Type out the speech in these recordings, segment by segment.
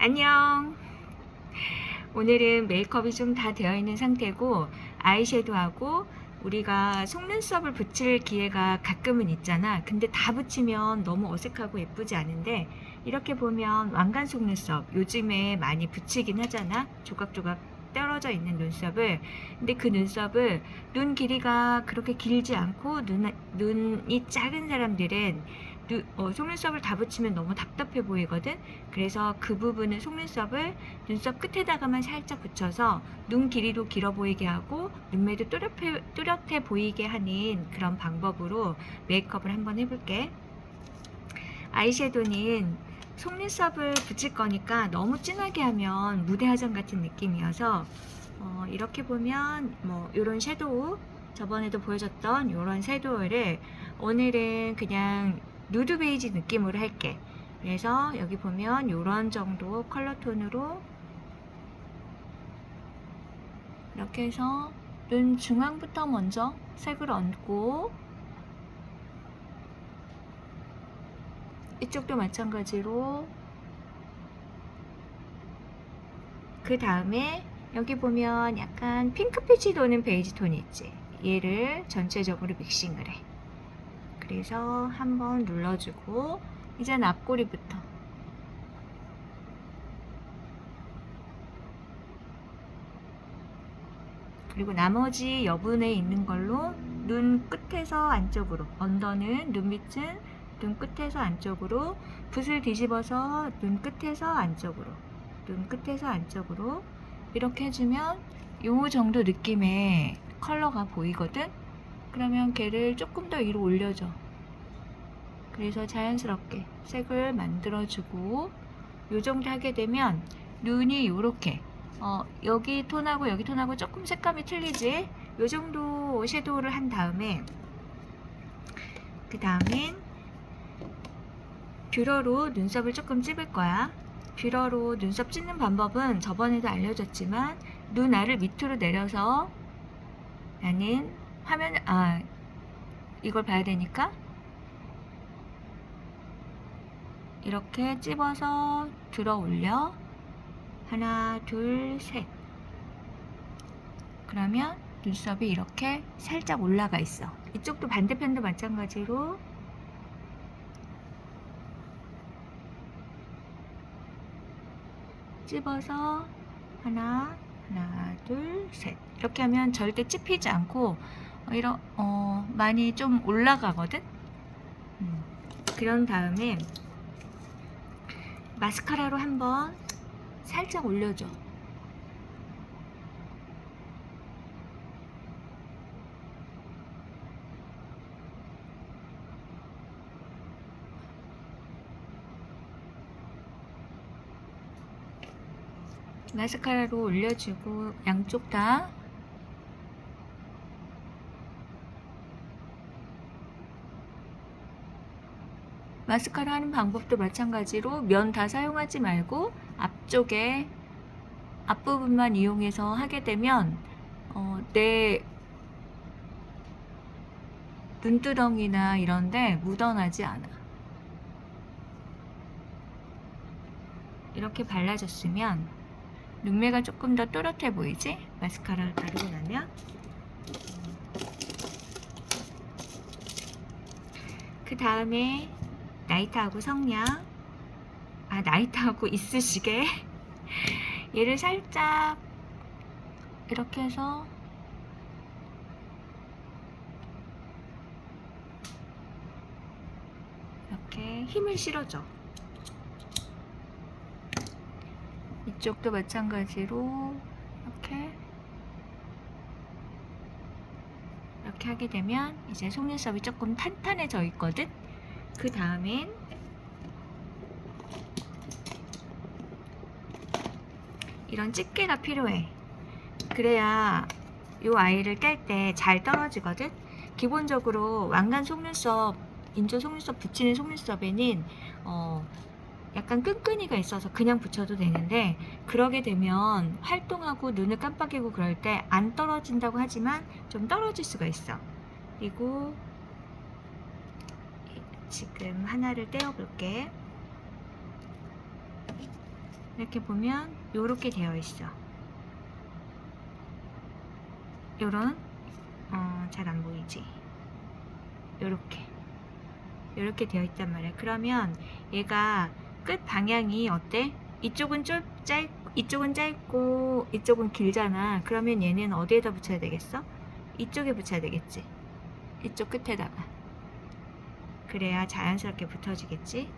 안녕. 오늘은 메이크업이 좀 다 되어 있는 상태고 아이섀도우하고 우리가 속눈썹을 붙일 기회가 가끔은 있잖아. 근데 다 붙이면 너무 어색하고 예쁘지 않은데 이렇게 보면 왕관 속눈썹 요즘에 많이 붙이긴 하잖아. 조각조각 떨어져 있는 눈썹을 근데 그 눈썹을 눈 길이가 그렇게 길지 않고 눈, 눈이 작은 사람들은 눈, 어, 속눈썹을 다 붙이면 너무 답답해 보이거든. 그래서 그 부분은 속눈썹을 눈썹 끝에다가만 살짝 붙여서 눈 길이도 길어 보이게 하고 눈매도 뚜렷해, 뚜렷해 보이게 하는 그런 방법으로 메이크업을 한번 해볼게. 아이섀도우는 속눈썹을 붙일 거니까 너무 진하게 하면 무대 화장 같은 느낌이어서 어, 이렇게 보면 뭐 이런 섀도우 저번에도 보여줬던 이런 섀도우를 오늘은 그냥 누드 베이지 느낌으로 할게. 그래서 여기 보면 이런 정도 컬러 톤으로 이렇게 해서 눈 중앙부터 먼저 색을 얹고 이쪽도 마찬가지로 그 다음에 여기 보면 약간 핑크빛이 도는 베이지 톤이 있지 얘를 전체적으로 믹싱을 해 그래서 한번 눌러주고 이제 앞꼬리부터. 그리고 나머지 여분에 있는 걸로 눈 끝에서 안쪽으로 언더는 눈 밑은 눈 끝에서 안쪽으로 붓을 뒤집어서 눈 끝에서 안쪽으로 눈 끝에서 안쪽으로 이렇게 해주면 요 정도 느낌의 컬러가 보이거든 그러면 걔를 조금 더 위로 올려줘. 그래서 자연스럽게 색을 만들어주고 요 정도 하게 되면 눈이 요렇게 어, 여기 톤하고 여기 톤하고 조금 색감이 틀리지? 요 정도 섀도우를 한 다음에 그 다음엔 뷰러로 눈썹을 조금 찝을 거야. 뷰러로 눈썹 찝는 방법은 저번에도 알려줬지만 눈 알을 밑으로 내려서 나는 화면 아 이걸 봐야 되니까. 이렇게 찝어서 들어 올려. 하나 둘 셋. 그러면 눈썹이 이렇게 살짝 올라가 있어. 이쪽도 반대편도 마찬가지로. 찝어서 하나 하나 둘 셋. 이렇게 하면 절대 찝히지 않고 어, 이런 어 많이 좀 올라가거든? 음, 그런 다음에 마스카라로 한번 살짝 올려줘. 마스카라로 올려주고 양쪽 다 마스카라 하는 방법도 마찬가지로 면 다 사용하지 말고 앞쪽에 앞부분만 이용해서 하게 되면 어, 내 눈두덩이나 이런데 묻어나지 않아. 이렇게 발라줬으면 눈매가 조금 더 또렷해 보이지? 마스카라를 바르고 나면 그 다음에 나이트하고 성냥. 아 나이트하고 이쑤시개 얘를 살짝 이렇게 해서 이렇게 힘을 실어줘. 이쪽도 마찬가지로 이렇게 이렇게 하게 되면 이제 속눈썹이 조금 탄탄해져 있거든 그 다음엔 이런 집게가 필요해. 그래야 이 아이를 뗄 때 잘 떨어지거든. 기본적으로 왕관 속눈썹, 인조 속눈썹 붙이는 속눈썹에는 어, 약간 끈끈이가 있어서 그냥 붙여도 되는데 그러게 되면 활동하고 눈을 깜빡이고 그럴 때 안 떨어진다고 하지만 좀 떨어질 수가 있어. 그리고 지금 하나를 떼어 볼게. 이렇게 보면 요렇게 되어 있어. 요런 어, 잘 안 보이지? 요렇게 요렇게 되어 있단 말이야. 그러면 얘가 끝 방향이 어때? 이쪽은 좀 짧, 이쪽은 짧고 이쪽은 길잖아. 그러면 얘는 어디에다 붙여야 되겠어? 이쪽에 붙여야 되겠지. 이쪽 끝에다가. 그래야 자연스럽게 붙어지겠지.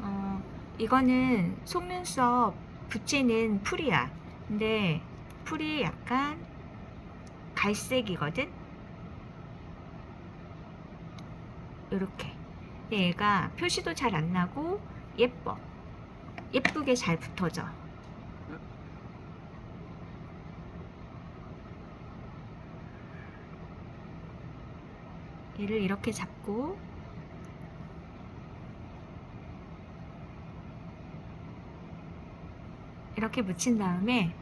어, 이거는 속눈썹 붙이는 풀이야. 근데 풀이 약간 갈색이거든. 이렇게. 얘가 표시도 잘 안 나고 예뻐. 예쁘게 잘 붙어져. 얘를 이렇게 잡고 이렇게 묻힌 다음에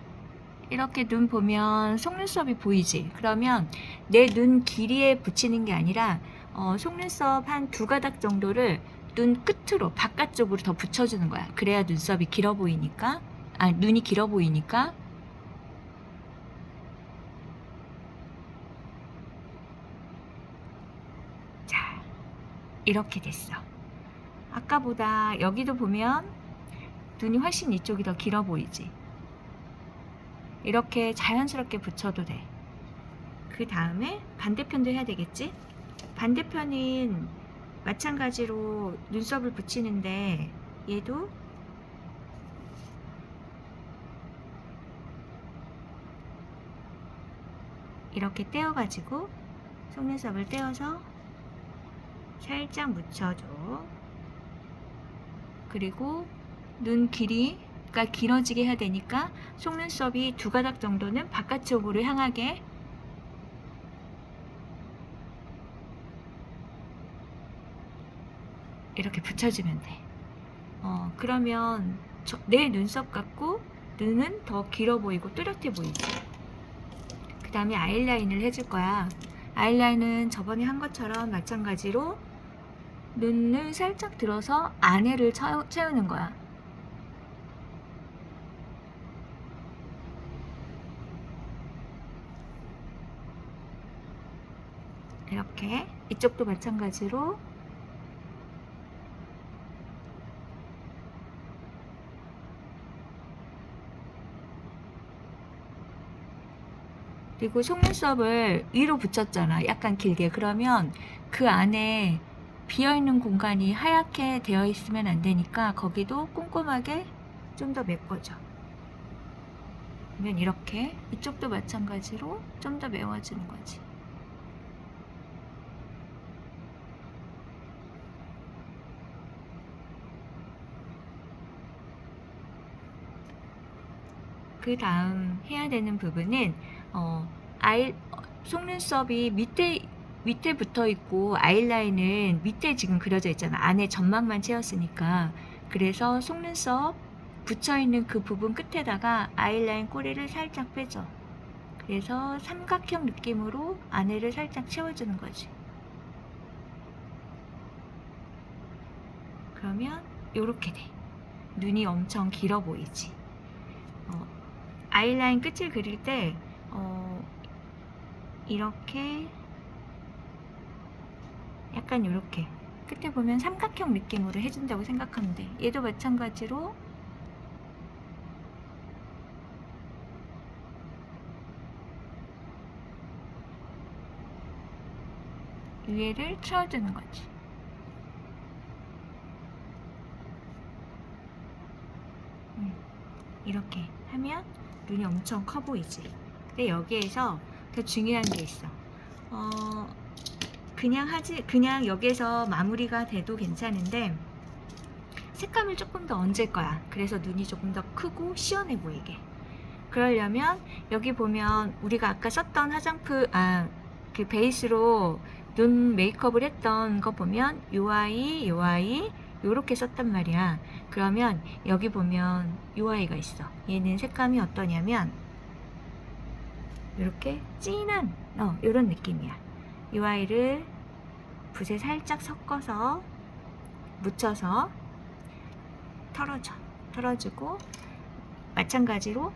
이렇게 눈 보면 속눈썹이 보이지? 그러면 내 눈 길이에 붙이는 게 아니라 어, 속눈썹 한 두 가닥 정도를 눈 끝으로 바깥쪽으로 더 붙여주는 거야. 그래야 눈썹이 길어 보이니까, 아 눈이 길어 보이니까. 자, 이렇게 됐어. 아까보다 여기도 보면 눈이 훨씬 이쪽이 더 길어 보이지. 이렇게 자연스럽게 붙여도 돼. 그 다음에 반대편도 해야 되겠지? 반대편은 마찬가지로 눈썹을 붙이는데 얘도 이렇게 떼어가지고 속눈썹을 떼어서 살짝 묻혀줘. 그리고 눈 길이가 길어지게 해야 되니까 속눈썹이 두 가닥 정도는 바깥쪽으로 향하게 이렇게 붙여주면 돼. 어, 그러면 저- 내 눈썹 같고 눈은 더 길어 보이고 뚜렷해 보이지. 그 다음에 아이라인을 해줄 거야. 아이라인은 저번에 한 것처럼 마찬가지로 눈을 살짝 들어서 안에를 채우- 채우는 거야. 이렇게 이쪽도 마찬가지로 그리고 속눈썹을 위로 붙였잖아. 약간 길게. 그러면 그 안에 비어있는 공간이 하얗게 되어 있으면 안 되니까 거기도 꼼꼼하게 좀 더 메꿔줘. 그러면 이렇게 이쪽도 마찬가지로 좀 더 메워주는 거지. 그 다음 해야 되는 부분은 어, 아이 어, 속눈썹이 밑에 밑에 붙어 있고 아이라인은 밑에 지금 그려져 있잖아. 안에 점막만 채웠으니까. 그래서 속눈썹 붙여 있는 그 부분 끝에다가 아이라인 꼬리를 살짝 빼줘. 그래서 삼각형 느낌으로 안에를 살짝 채워주는 거지. 그러면 이렇게 돼. 눈이 엄청 길어 보이지. 어, 아이라인 끝을 그릴 때 어, 이렇게 약간 이렇게 끝에 보면 삼각형 느낌으로 해준다고 생각하면 돼. 얘도 마찬가지로 위에를 채워주는 거지. 음, 이렇게 하면 눈이 엄청 커 보이지. 근데 여기에서 더 중요한 게 있어. 어, 그냥 하지, 그냥 여기에서 마무리가 돼도 괜찮은데, 색감을 조금 더 얹을 거야. 그래서 눈이 조금 더 크고 시원해 보이게. 그러려면, 여기 보면 우리가 아까 썼던 화장품, 아, 그 베이스로 눈 메이크업을 했던 거 보면, 요 아이, 요 아이, 요렇게 썼단 말이야. 그러면 여기 보면 요 아이가 있어. 얘는 색감이 어떠냐면 이렇게 진한 어 이런 느낌이야. 이 아이를 붓에 살짝 섞어서 묻혀서 털어줘. 털어주고 마찬가지로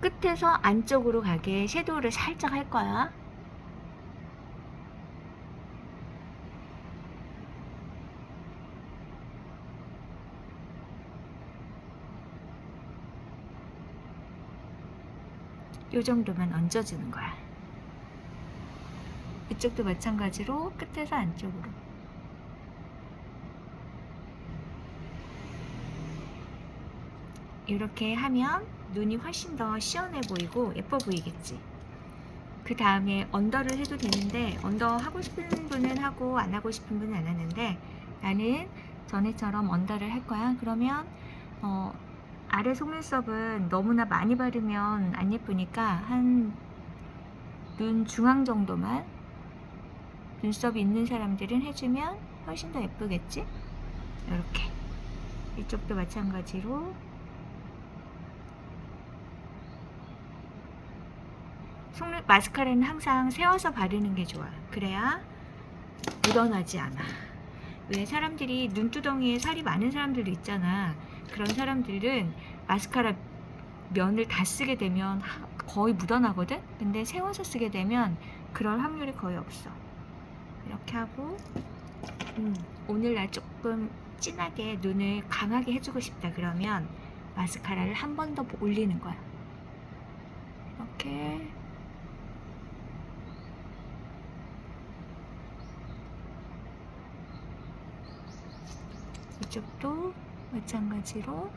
끝에서 안쪽으로 가게 섀도우를 살짝 할 거야. 요 정도만 얹어주는 거야. 이쪽도 마찬가지로 끝에서 안쪽으로. 이렇게 하면 눈이 훨씬 더 시원해 보이고 예뻐 보이겠지. 그 다음에 언더를 해도 되는데 언더 하고 싶은 분은 하고 안 하고 싶은 분은 안 하는데 나는 전에처럼 언더를 할 거야. 그러면 어, 아래 속눈썹은 너무나 많이 바르면 안 예쁘니까 한 눈 중앙 정도만 눈썹이 있는 사람들은 해주면 훨씬 더 예쁘겠지? 이렇게 이쪽도 마찬가지로 속눈 마스카라는 항상 세워서 바르는 게 좋아. 그래야 묻어나지 않아. 왜 사람들이 눈두덩이에 살이 많은 사람들도 있잖아. 그런 사람들은 마스카라 면을 다 쓰게 되면 하- 거의 묻어나거든? 근데 세워서 쓰게 되면 그럴 확률이 거의 없어. 이렇게 하고, 음, 오늘 날 조금 진하게 눈을 강하게 해주고 싶다. 그러면 마스카라를 한 번 더 올리는 거야. 이렇게. 이쪽도 마찬가지로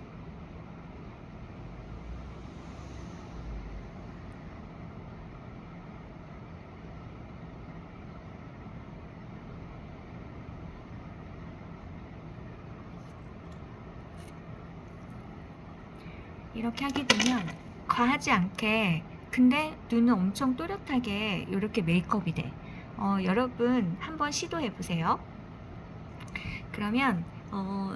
이렇게 하게 되면 과하지 않게 근데 눈은 엄청 또렷하게 이렇게 메이크업이 돼. 어, 여러분 한번 시도해 보세요. 그러면 어,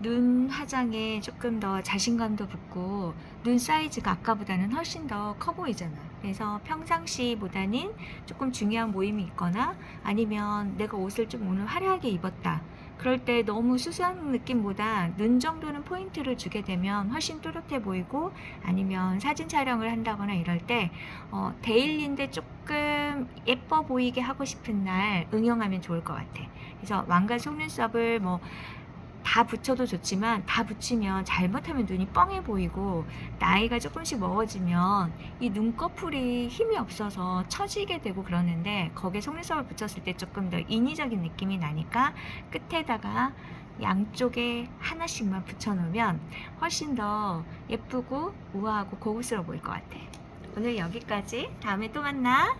눈 화장에 조금 더 자신감도 붙고 눈 사이즈가 아까보다는 훨씬 더 커 보이잖아. 그래서 평상시보다는 조금 중요한 모임이 있거나 아니면 내가 옷을 좀 오늘 화려하게 입었다. 그럴 때 너무 수수한 느낌보다 눈 정도는 포인트를 주게 되면 훨씬 또렷해 보이고 아니면 사진 촬영을 한다거나 이럴 때 어, 데일리인데 조금 예뻐 보이게 하고 싶은 날 응용하면 좋을 것 같아. 그래서 왕관 속눈썹을 뭐 다 붙여도 좋지만 다 붙이면 잘못하면 눈이 뻥해 보이고 나이가 조금씩 먹어지면 이 눈꺼풀이 힘이 없어서 처지게 되고 그러는데 거기에 속눈썹을 붙였을 때 조금 더 인위적인 느낌이 나니까 끝에다가 양쪽에 하나씩만 붙여놓으면 훨씬 더 예쁘고 우아하고 고급스러워 보일 것 같아. 오늘 여기까지. 다음에 또 만나.